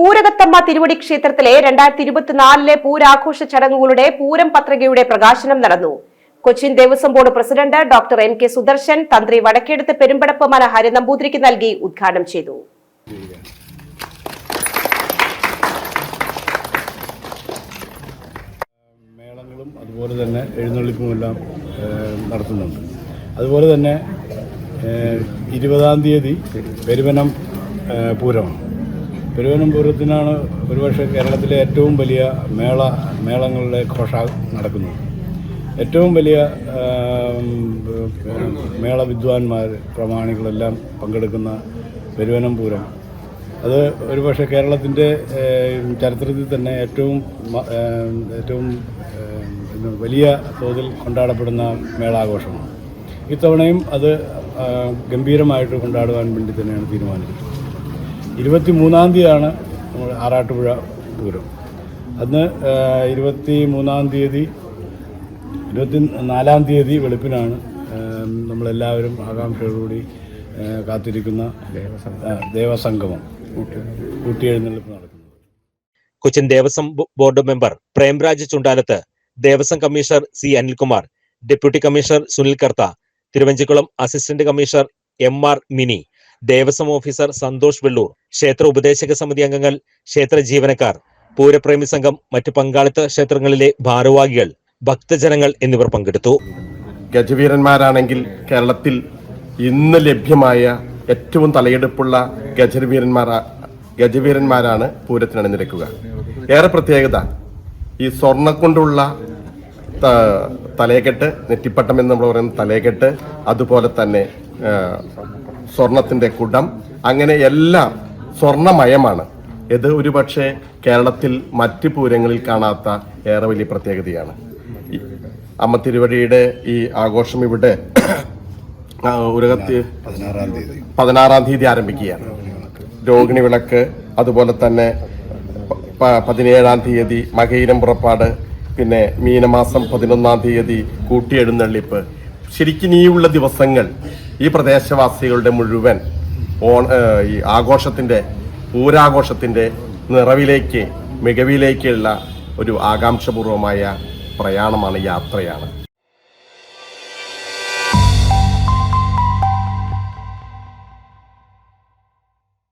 ഊരകത്തമ്മ തിരുവടി ക്ഷേത്രത്തിലെ രണ്ടായിരത്തി ഇരുപത്തിനാലിലെ പൂരാഘോഷ ചടങ്ങുകളുടെ പൂരം പത്രികയുടെ പ്രകാശനം നടന്നു. Cochin Devaswom board president doctor M K Sudarshan തന്ത്രി വടക്കേടത്ത് പെരുമ്പടപ്പ് മന ഹരിനമ്പൂതിരിക്ക് നൽകി ഉദ്ഘാടനം ചെയ്തു. മേളങ്ങളും അതുപോലെ തന്നെ എഴുന്നള്ളിപ്പുമെല്ലാം നടത്തുന്നുണ്ട്. അതുപോലെ തന്നെ ഇരുപതാം തീയതി പെരുവനം പൂരമാണ്. പെരുവനം പൂരത്തിനാണ് ഒരുപക്ഷെ കേരളത്തിലെ ഏറ്റവും വലിയ മേള മേളങ്ങളുടെ ഘോഷ നടക്കുന്നത്. ഏറ്റവും വലിയ മേള വിദ്വാൻമാർ പ്രമാണികളെല്ലാം പങ്കെടുക്കുന്ന പെരുവനം അത് ഒരുപക്ഷെ കേരളത്തിന്റെ ചരിത്രത്തിൽ തന്നെ ഏറ്റവും ഏറ്റവും വലിയ തോതിൽ കൊണ്ടാടപ്പെടുന്ന മേളാഘോഷമാണ്. ഇത്തവണയും അത് ഗംഭീരമായിട്ട് കൊണ്ടാടുവാൻ വേണ്ടി തന്നെയാണ് തീരുമാനിച്ചത് ഇരുപത്തി മൂന്നാം തീയതിയാണ് നമ്മൾ ആറാട്ടുപുഴ പൂരം. അന്ന് ഇരുപത്തി മൂന്നാം തീയതി ഇരുപത്തി നാലാം തീയതി വെളുപ്പിനാണ് നമ്മളെല്ലാവരും ആകാംക്ഷയോടുകൂടി കാത്തിരിക്കുന്ന ദേവസംഗമം കൂട്ടിയെഴുന്നള്ളിപ്പ് നടക്കുന്നത്. Cochin Devaswom board member Premraj Chundalath Devaswom commissioner C Anilkumar deputy commissioner Sunil Kartha Thiruvanchikulam assistant commissioner M R Mini. Devaswom officer Santhosh Vellur ക്ഷേത്ര ഉപദേശക സമിതി അംഗങ്ങൾ ക്ഷേത്ര ജീവനക്കാർ പൂരപ്രേമി സംഘം മറ്റു പങ്കാളിത്ത ക്ഷേത്രങ്ങളിലെ ഭാരവാഹികൾ ഭക്തജനങ്ങൾ എന്നിവർ പങ്കെടുത്തു. ഗജവീരന്മാരാണെങ്കിൽ കേരളത്തിൽ ഇന്ന് ലഭ്യമായ ഏറ്റവും തലയെടുപ്പുള്ള ഗജവീരന്മാരാ ഗജവീരന്മാരാണ് പൂരത്തിന് അണിനിരക്കുക ഏറെ പ്രത്യേകത ഈ സ്വർണ കൊണ്ടുള്ള ത- നെറ്റിപ്പട്ടം എന്ന് നമ്മൾ പറയുന്ന തലയെക്കെട്ട് അതുപോലെ തന്നെ സ്വർണത്തിന്റെ കുടം. അങ്ങനെ എല്ലാം സ്വർണമയമാണ്. ഇത് ഒരുപക്ഷെ കേരളത്തിൽ മറ്റ് പൂരങ്ങളിൽ കാണാത്ത ഏറെ വലിയ പ്രത്യേകതയാണ്. അമ്മ തിരുവടിയുടെ ഈ ആഘോഷം ഇവിടെ ഉരകത്തി പതിനാറാം തീയതി. ആരംഭിക്കുകയാണ്. രോഹിണി വിളക്ക് അതുപോലെ തന്നെ പതിനേഴാം തീയതി മകയിരം പുറപ്പാട് പിന്നെ മീനമാസം പതിനൊന്നാം തീയതി കൂട്ടിയെഴുന്നള്ളിപ്പ് ശരിക്കും ഈ ഉള്ള ദിവസങ്ങൾ ഈ പ്രദേശവാസികളുടെ മുഴുവൻ ഓൺ ഈ ആഘോഷത്തിന്റെ ഊരാഘോഷത്തിന്റെ നിറവിലേക്ക് മികവിലേക്കുള്ള ഒരു ആകാംക്ഷപൂർവമായ പ്രയാണമാണ് യാത്രയാണ്.